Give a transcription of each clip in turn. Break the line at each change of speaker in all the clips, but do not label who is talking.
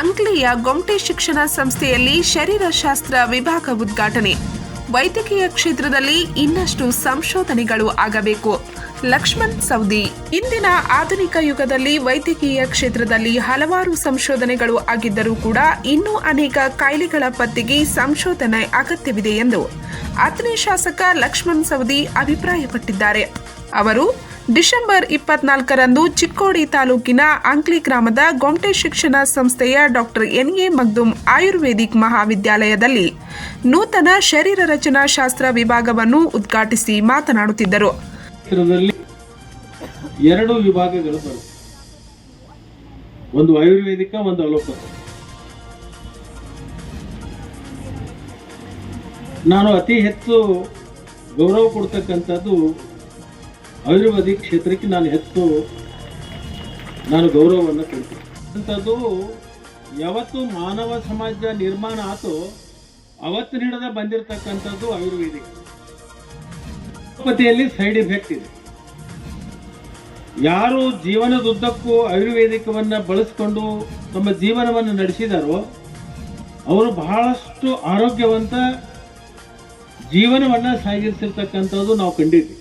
ಅಂಕ್ಲಿಯ ಗೊಮ್ಟೆ ಶಿಕ್ಷಣ ಸಂಸ್ಥೆಯಲ್ಲಿ ಶರೀರಶಾಸ್ತ್ರ ವಿಭಾಗ ಉದ್ಘಾಟನೆ. ವೈದ್ಯಕೀಯ ಕ್ಷೇತ್ರದಲ್ಲಿ ಇನ್ನಷ್ಟು ಸಂಶೋಧನೆಗಳು ಆಗಬೇಕು. ಲಕ್ಷ್ಮಣ್ ಸೌದಿ. ಇಂದಿನ ಆಧುನಿಕ ಯುಗದಲ್ಲಿ ವೈದ್ಯಕೀಯ ಕ್ಷೇತ್ರದಲ್ಲಿ ಹಲವಾರು ಸಂಶೋಧನೆಗಳು ಆಗಿದ್ದರೂ ಕೂಡ ಇನ್ನೂ ಅನೇಕ ಕಾಯಿಲೆಗಳ ಪತ್ತೆಗೆ ಸಂಶೋಧನೆ ಅಗತ್ಯವಿದೆ ಎಂದು. ಅತನಿ ಶಾಸಕ ಲಕ್ಷ್ಮಣ್ ಸೌದಿ ಅಭಿಪ್ರಾಯಪಟ್ಟಿದ್ದಾರೆ. ಅವರು ಡಿಸೆಂಬರ್ ಇಪ್ಪತ್ನಾಲ್ಕರಂದು ಚಿಕ್ಕೋಡಿ ತಾಲೂಕಿನ ಅಂಕ್ಲಿ ಗ್ರಾಮದ ಗೊಂಟೆ ಶಿಕ್ಷಣ ಸಂಸ್ಥೆಯ doctor N A Magdum Ayurvedic ಮಹಾವಿದ್ಯಾಲಯದಲ್ಲಿ ನೂತನ ಶರೀರ ರಚನಾ ಶಾಸ್ತ್ರ ವಿಭಾಗವನ್ನು ಉದ್ಘಾಟಿಸಿ ಮಾತನಾಡುತ್ತಿದ್ದರು.
ಎರಡು ವಿಭಾಗಗಳು ಬರುತ್ತೆ ಒಂದು ಆಯುರ್ವೇದಿಕ, ಒಂದು ಅಲೋಪತಿ. ನಾನು ಅತಿ ಹೆಚ್ಚು ಗೌರವ ಕೊಡ್ತಕ್ಕಂಥದ್ದು ಆಯುರ್ವೇದಿಕ್ ಕ್ಷೇತ್ರಕ್ಕೆ ನಾನು ಹೆಚ್ಚು ನಾನು ಗೌರವವನ್ನು ಕೊಡ್ತೀನಿ. ಅಂಥದ್ದು ಯಾವತ್ತು ಮಾನವ ಸಮಾಜ ನಿರ್ಮಾಣ ಆತೋ, ಅವತ್ತು ಹಿಡಿದ ಬಂದಿರತಕ್ಕಂಥದ್ದು ಆಯುರ್ವೇದಿಕ್. ಹೋಮಿಯೋಪತಿಯಲ್ಲಿ ಸೈಡ್ ಇಫೆಕ್ಟ್ ಇದೆ. ಯಾರು ಜೀವನದುದ್ದಕ್ಕೂ ಆಯುರ್ವೇದಿಕವನ್ನು ಬಳಸಿಕೊಂಡು ತಮ್ಮ ಜೀವನವನ್ನು ನಡೆಸಿದಾರೋ, ಅವರು ಬಹಳಷ್ಟು ಆರೋಗ್ಯವಂತ ಜೀವನವನ್ನ ಸಾಗಿಸಿರ್ತಕ್ಕಂಥದ್ದು ನಾವು ಕಂಡಿದ್ವಿ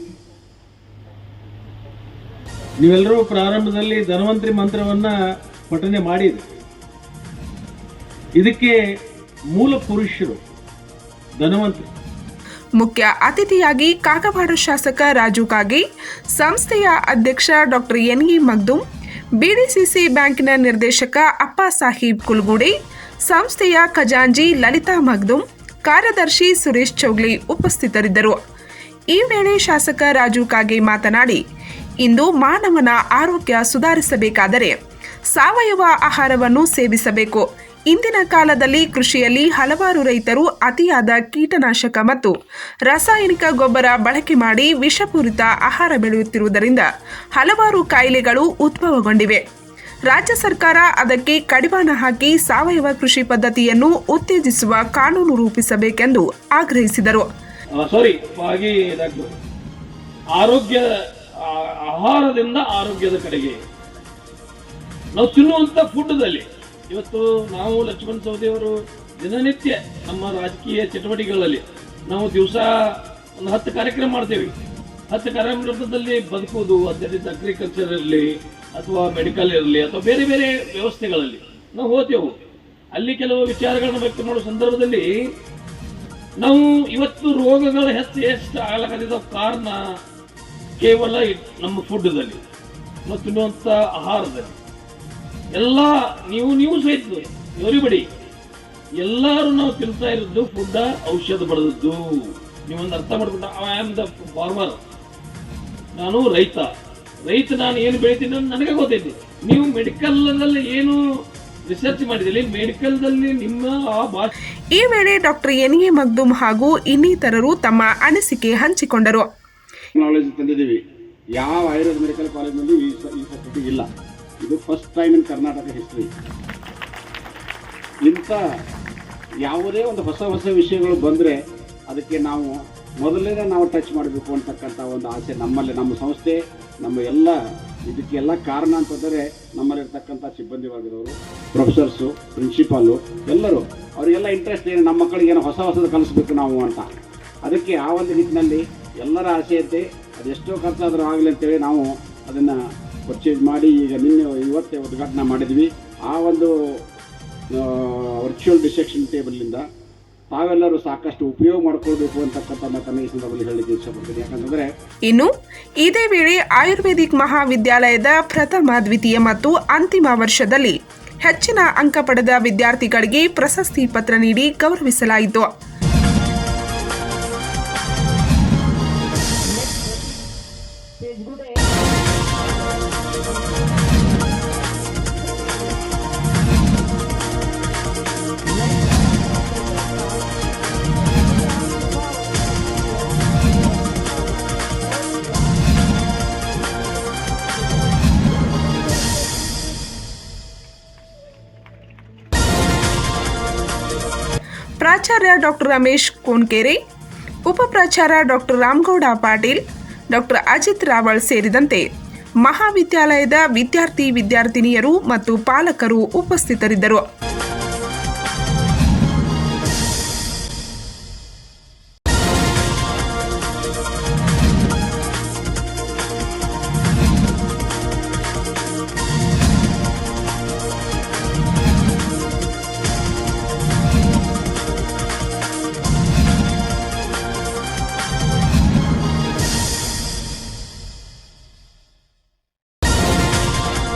ನೀವೆಲ್ಲರೂ ಪ್ರಾರಂಭದಲ್ಲಿ ಧನ್ವಂತರಿ ಮಂತ್ರವನ್ನ ಪಠನೆ ಮಾಡಿದ್ರು. ಇದಕ್ಕೆ ಮೂಲ ಪುರುಷರು ಧನ್ವಂತರಿ.
ಮುಖ್ಯ ಅತಿಥಿಯಾಗಿ ಕಾಗವಾಡ ಶಾಸಕ ರಾಜು ಕಾಗಿ, ಸಂಸ್ಥೆಯ ಅಧ್ಯಕ್ಷ doctor N E Magdum BDCC ಬ್ಯಾಂಕಿನ ನಿರ್ದೇಶಕ ಅಪ್ಪ ಸಾಹೀಬ್ ಕುಲ್ಗುಡಿ, ಸಂಸ್ಥೆಯ ಖಜಾಂಜಿ ಲಲಿತಾ ಮಗ್ದುಮ್ ಕಾರ್ಯದರ್ಶಿ ಸುರೇಶ್ ಚೌಗ್ಲಿ ಉಪಸ್ಥಿತರಿದ್ದರು. ಈ ವೇಳೆ ಶಾಸಕ ರಾಜು ಕಾಗೆ ಮಾತನಾಡಿ ಇಂದು ಮಾನವನ ಆರೋಗ್ಯ ಸುಧಾರಿಸಬೇಕಾದರೆ ಸಾವಯವ ಆಹಾರವನ್ನು ಸೇವಿಸಬೇಕು. ಇಂದಿನ ಕಾಲದಲ್ಲಿ ಕೃಷಿಯಲ್ಲಿ ಹಲವಾರು ರೈತರು ಅತಿಯಾದ ಕೀಟನಾಶಕ ಮತ್ತು ರಾಸಾಯನಿಕ ಗೊಬ್ಬರ ಬಳಕೆ ಮಾಡಿ ವಿಷಪೂರಿತ ಆಹಾರ ಬೆಳೆಯುತ್ತಿರುವುದರಿಂದ ಹಲವಾರು ಕಾಯಿಲೆಗಳು ಉದ್ಭವಗೊಂಡಿವೆ. ರಾಜ್ಯ ಸರ್ಕಾರ ಅದಕ್ಕೆ ಕಡಿವಾಣ ಹಾಕಿ ಸಾವಯವ ಕೃಷಿ ಪದ್ಧತಿಯನ್ನು ಉತ್ತೇಜಿಸುವ ಕಾನೂನು ರೂಪಿಸಬೇಕೆಂದು ಆಗ್ರಹಿಸಿದರು.
ಆಹಾರದಿಂದ ಆರೋಗ್ಯದ ಕಡೆಗೆ. ನಾವು ತಿನ್ನುವಂತ ಫುಡ್ದಲ್ಲಿ ಇವತ್ತು ನಾವು ಲಕ್ಷ್ಮಣ್ ಸವದಿಯವರು ದಿನನಿತ್ಯ ನಮ್ಮ ರಾಜಕೀಯ ಚಟುವಟಿಕೆಗಳಲ್ಲಿ ನಾವು ದಿವಸ ಒಂದು ಹತ್ತು ಕಾರ್ಯಕ್ರಮ ಮಾಡ್ತೇವೆ. ಹತ್ತು ಕಾರ್ಯಕ್ರಮದಲ್ಲಿ ಬದುಕುವುದು ಅದರಿಂದ ಅಗ್ರಿಕಲ್ಚರ್ ಇರಲಿ ಅಥವಾ ಮೆಡಿಕಲ್ ಇರಲಿ ಅಥವಾ ಬೇರೆ ಬೇರೆ ವ್ಯವಸ್ಥೆಗಳಲ್ಲಿ ನಾವು ಹೋಗ್ತೇವೆ ಅಲ್ಲಿ ಕೆಲವು ವಿಚಾರಗಳನ್ನು ವ್ಯಕ್ತ ಮಾಡುವ ಸಂದರ್ಭದಲ್ಲಿ ನಾವು ಇವತ್ತು ರೋಗಗಳ ಹೆಚ್ಚು ಎಷ್ಟು ಆಗಲಾಗದಿದ್ದ ಕಾರಣ ಕೇವಲ ನಮ್ಮ ಫುಡ್ದಲ್ಲಿ ಮತ್ತು ಇನ್ನುವಂಥ ಆಹಾರದಲ್ಲಿ. ಎಲ್ಲ ನೀವು ನೀವು ಸಹಿತ ಎವರಿಬಡಿ ಎಲ್ಲರೂ ನಾವು ತಿಂತಾ ಇರೋದು ಫುಡ್ ಔಷಧ ಬಡದದ್ದು ನೀವೊಂದು ಅರ್ಥ ಮಾಡ್ಕೊಂಡ ಐ ಆಮ್ ದ ಫಾರ್ಮರ್ ನಾನು ರೈತ. ರೈತ ನಾನು ಏನು ಬೆಳಿತೀನಿ ಅಂತ ನನಗೆ ಗೊತ್ತೈತಿ. ನೀವು ಮೆಡಿಕಲ್ನಲ್ಲಿ ಏನು ರಿಸರ್ಚ್ ಮಾಡಿದಲ್ಲಿ ಮೆಡಿಕಲ್ದಲ್ಲಿ ನಿಮ್ಮ ಆ ಭಾಷೆ
ಈ ವೇಳೆ ಡಾಕ್ಟರ್ ಎನ್ ಎ ಮಗ್ದುಮ್ ಹಾಗೂ ಇನ್ನಿತರರು ತಮ್ಮ ಅನಿಸಿಕೆ ಹಂಚಿಕೊಂಡರು.
ನಾಲೆಜ್ ತಂದಿದ್ದೀವಿ. ಯಾವ ಆಯುರ್ವೇದ ಮೆಡಿಕಲ್ ಕಾಲೇಜ್ನಲ್ಲಿ ಈ ಇಲ್ಲ. ಇದು first time in Karnataka history ಇಂಥ ಯಾವುದೇ ಒಂದು ಹೊಸ ಹೊಸ ವಿಷಯಗಳು ಬಂದರೆ ಅದಕ್ಕೆ ನಾವು ಮೊದಲನೇ ನಾವು ಟಚ್ ಮಾಡಬೇಕು ಅಂತಕ್ಕಂಥ ಒಂದು ಆಸೆ ನಮ್ಮಲ್ಲಿ, ನಮ್ಮ ಸಂಸ್ಥೆ, ನಮ್ಮ ಎಲ್ಲ ಇದಕ್ಕೆಲ್ಲ ಕಾರಣ ಅಂತಂದರೆ ನಮ್ಮಲ್ಲಿರ್ತಕ್ಕಂಥ ಸಿಬ್ಬಂದಿ ವರ್ಗದವರು ಪ್ರೊಫೆಸರ್ಸು ಪ್ರಿನ್ಸಿಪಾಲು ಎಲ್ಲರೂ. ಅವರಿಗೆಲ್ಲ ಇಂಟ್ರೆಸ್ಟ್ ಏನು? ನಮ್ಮ ಮಕ್ಕಳಿಗೆ ಏನೋ ಹೊಸ ಹೊಸದು ಕಲಿಸ್ಬೇಕು ನಾವು ಅಂತ. ಅದಕ್ಕೆ ಆ ಒಂದು ನಿಟ್ಟಿನಲ್ಲಿ ಎಲ್ಲರ ಆಸೆಯಂತೆ ಅದೆಷ್ಟೋ ಖರ್ಚಾದರೂ ಆಗಲಿ ಅಂತೇಳಿ ನಾವು ಅದನ್ನು ಪರ್ಚೇಸ್ ಮಾಡಿ ಈಗ ನಿನ್ನೆ ಇವತ್ತೇ ಉದ್ಘಾಟನೆ ಮಾಡಿದ್ವಿ. ಆ ಒಂದು ವರ್ಚುವಲ್ ಡಿಸೆಕ್ಷನ್ ಟೇಬಲ್ನಿಂದ ತಾವೆಲ್ಲರೂ ಸಾಕಷ್ಟು ಉಪಯೋಗ ಮಾಡ್ಕೊಳ್ಬೇಕು ಅಂತಕ್ಕಂಥ ಮಾತನ್ನು ಈ ಸಂದರ್ಭದಲ್ಲಿ ಹೇಳಲಿಕ್ಕೆ ಇಷ್ಟಪಡ್ತೀನಿ. ಯಾಕಂತಂದರೆ
ಇನ್ನು, ಇದೇ ವೇಳೆ ಆಯುರ್ವೇದಿಕ್ ಮಹಾವಿದ್ಯಾಲಯದ ಪ್ರಥಮ, ದ್ವಿತೀಯ ಮತ್ತು ಅಂತಿಮ ವರ್ಷದಲ್ಲಿ ಹೆಚ್ಚಿನ ಅಂಕ ಪಡೆದ ವಿದ್ಯಾರ್ಥಿಗಳಿಗೆ ಪ್ರಶಸ್ತಿ ಪತ್ರ ನೀಡಿ ಗೌರವಿಸಲಾಯಿತು. ಪ್ರಾಚಾರ್ಯ ಡಾಕ್ಟರ್ ರಮೇಶ್ ಕೋಣ್ಕೆರೆ ಉಪ ಪ್ರಾಚಾರ್ಯ ಡಾಕ್ಟರ್ ರಾಮಗೌಡ ಪಾಟೀಲ್, ಡಾಕ್ಟರ್ ಅಜಿತ್ ರಾವಳ್ ಸೇರಿದಂತೆ ಮಹಾವಿದ್ಯಾಲಯದ ವಿದ್ಯಾರ್ಥಿ, ವಿದ್ಯಾರ್ಥಿನಿಯರು ಮತ್ತು ಪಾಲಕರು ಉಪಸ್ಥಿತರಿದ್ದರು.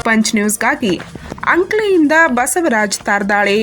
ಪಂಚ್ ನ್ಯೂಸ್ಗಾಗಿ ಅಂಕ್ಲೆಯಿಂದ ಬಸವರಾಜ್ ತಾರ್ದಾಳೆ.